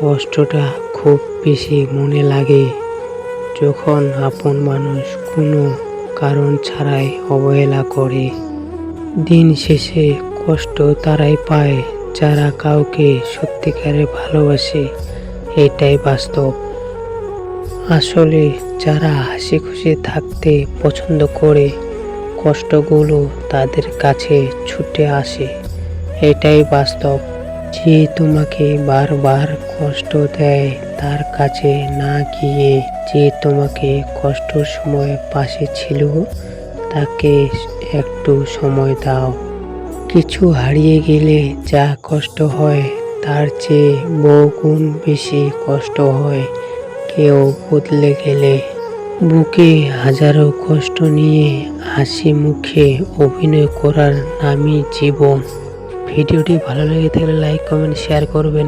কষ্টটা খুব বেশি মনে লাগে যখন আপন মানুষ কোনো কারণ ছাড়াই অবহেলা করে। দিন শেষে কষ্ট তারাই পায় যারা কাউকে সত্যিকারে ভালোবাসে, এটাই বাস্তব। আসলে যারা হাসি খুশি থাকতে পছন্দ করে, কষ্টগুলো তাদের কাছে ছুটে আসে, এটাই বাস্তব। যে তোমাকে বারবার কষ্ট দেয় তার কাছে না গিয়ে যে তোমাকে কষ্টর সময় পাশে ছিল, তাকে একটু সময় দাও। কিছু হারিয়ে গেলে যা কষ্ট হয়, তার চেয়ে বহুগুণ বেশি কষ্ট হয়। কেউ বদলে গেলে বুকে হাজারো কষ্ট নিয়ে হাসি মুখে অভিনয় করার নামই জীবন। ভিডিওটি ভালো লেগে থাকলে লাইক কমেন্ট শেয়ার করবেন।